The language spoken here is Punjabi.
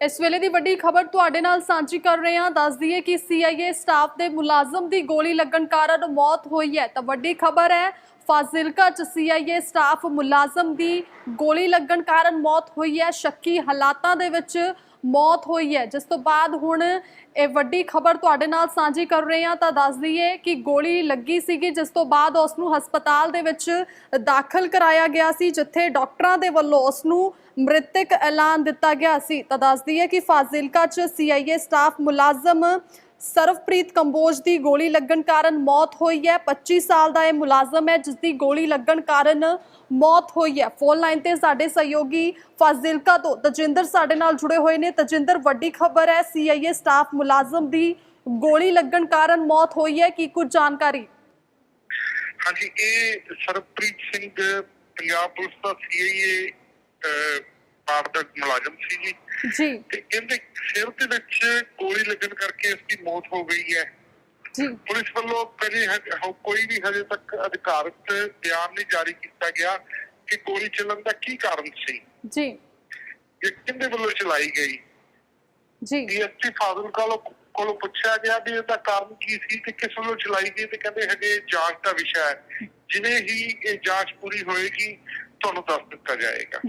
ਇਸ ਵੇਲੇ ਦੀ ਵੱਡੀ ਖਬਰ ਤੁਹਾਡੇ ਨਾਲ ਸਾਂਝੀ ਕਰ ਰਹੇ ਹਾਂ। ਦੱਸ ਦਈਏ ਕਿ ਸੀਆਈਏ ਸਟਾਫ ਦੇ ਮੁਲਾਜ਼ਮ ਦੀ ਗੋਲੀ ਲੱਗਣ ਕਾਰਨ ਮੌਤ ਹੋਈ ਹੈ। ਤਾਂ ਵੱਡੀ ਖਬਰ ਹੈ, ਫਾਜ਼ਿਲਕਾ ਚ ਸੀਆਈਏ ਸਟਾਫ ਮੁਲਾਜ਼ਮ ਦੀ ਗੋਲੀ ਲੱਗਣ ਕਾਰਨ ਮੌਤ ਹੋਈ ਹੈ। ਸ਼ੱਕੀ ਹਾਲਾਤਾਂ ਦੇ ਵਿੱਚ ਮੌਤ ਹੋਈ ਹੈ। ਜਿਸ ਤੋਂ ਬਾਅਦ ਹੁਣ ਇਹ ਵੱਡੀ ਖਬਰ ਤੁਹਾਡੇ ਨਾਲ ਸਾਂਝੀ ਕਰ ਰਹੇ ਹਾਂ ਤਾਂ ਦੱਸ ਦਈਏ ਕਿ ਗੋਲੀ ਲੱਗੀ ਸੀਗੀ, ਜਿਸ ਤੋਂ ਬਾਅਦ ਉਸ ਨੂੰ ਹਸਪਤਾਲ ਦੇ ਵਿੱਚ ਦਾਖਲ ਕਰਾਇਆ ਗਿਆ ਸੀ, ਜਿੱਥੇ ਡਾਕਟਰਾਂ ਦੇ ਵੱਲੋਂ ਉਸ ਨੂੰ ਮ੍ਰਿਤਕ ਐਲਾਨ ਦਿੱਤਾ ਗਿਆ ਸੀ। ਤਾਂ ਦੱਸ ਦਈਏ ਕਿ ਫਾਜ਼ਿਲਕਾ ਚ ਸੀਆਈਏ ਸਟਾਫ ਮੁਲਾਜ਼ਮ ਸਰਵਪ੍ਰੀਤ ਕੰਬੋਜ ਦੀ ਗੋਲੀ ਲੱਗਣ ਕਾਰਨ ਮੌਤ ਹੋਈ ਹੈ। 25 ਸਾਲ ਦਾ ਇਹ ਮੁਲਾਜ਼ਮ ਹੈ ਜਿਸ ਦੀ ਗੋਲੀ ਲੱਗਣ ਕਾਰਨ ਮੌਤ ਹੋਈ ਹੈ। ਫੋਨ ਲਾਈਨ ਤੇ ਸਾਡੇ ਸਹਿਯੋਗੀ ਫਾਜ਼ਿਲਕਾ ਤੋਂ ਤਜਿੰਦਰ ਸਾਡੇ ਨਾਲ ਜੁੜੇ ਹੋਏ ਨੇ। ਤਜਿੰਦਰ, ਵੱਡੀ ਖਬਰ ਹੈ ਸੀਆਈਏ ਸਟਾਫ ਮੁਲਾਜ਼ਮ ਦੀ ਗੋਲੀ ਲੱਗਣ ਕਾਰਨ ਮੌਤ ਹੋਈ ਹੈ। ਕੀ ਕੁਝ ਜਾਣਕਾਰੀ? ਹਾਂਜੀ, ਇਹ ਸਰਪ੍ਰੀਤ ਸਿੰਘ, ਪੰਜਾਬ ਪੁਲਿਸ ਦਾ ਸੀਆਈਏ ਪਾਰਟ ਦਾ ਮੁਲਾਜ਼ਮ ਸੀ ਜੀ। ਜੀ। ਤੇ ਇਹਦੇ ਸਿਰ ਦੇ ਵਿੱਚ ਗੋਲੀ ਲੱਗਣ ਕਰਕੇ ਇਸ ਦੀ ਮੌਤ ਹੋ ਗਈ ਹੈ। ਜੀ। ਪੁਲਿਸ ਵੱਲੋਂ ਕਦੇ ਕੋਈ ਵੀ ਹਜੇ ਤੱਕ ਅਧਿਕਾਰਤ ਬਿਆਨ ਨਹੀਂ ਜਾਰੀ ਕੀਤਾ ਗਿਆ ਕਿ ਗੋਲੀ ਚੱਲਣ ਦਾ ਕੀ ਕਾਰਨ ਸੀ। ਜੀ। ਇਹ ਕਿਹਦੇ ਵੱਲੋਂ ਚਲਾਈ ਗਈ? ਜੀ। ਡੀਐਸਪੀ ਫਾਜ਼ਿਲਕਾ ਕੋਲੋਂ ਕੋਲੋਂ ਪੁੱਛਿਆ ਗਿਆ ਵੀ ਇਹਦਾ ਕਾਰਨ ਕੀ ਸੀ ਤੇ ਕਿਸ ਵੱਲੋਂ ਚਲਾਈ ਗਈ ਤੇ ਕਹਿੰਦੇ ਹਜੇ ਜਾਂਚ ਦਾ ਵਿਸ਼ਾ ਹੈ। ਜਿਵੇਂ ਹੀ ਇਹ ਜਾਂਚ ਪੂਰੀ ਹੋਏਗੀ ਤੁਹਾਨੂੰ ਦੱਸ ਦਿੱਤਾ ਜਾਏਗਾ।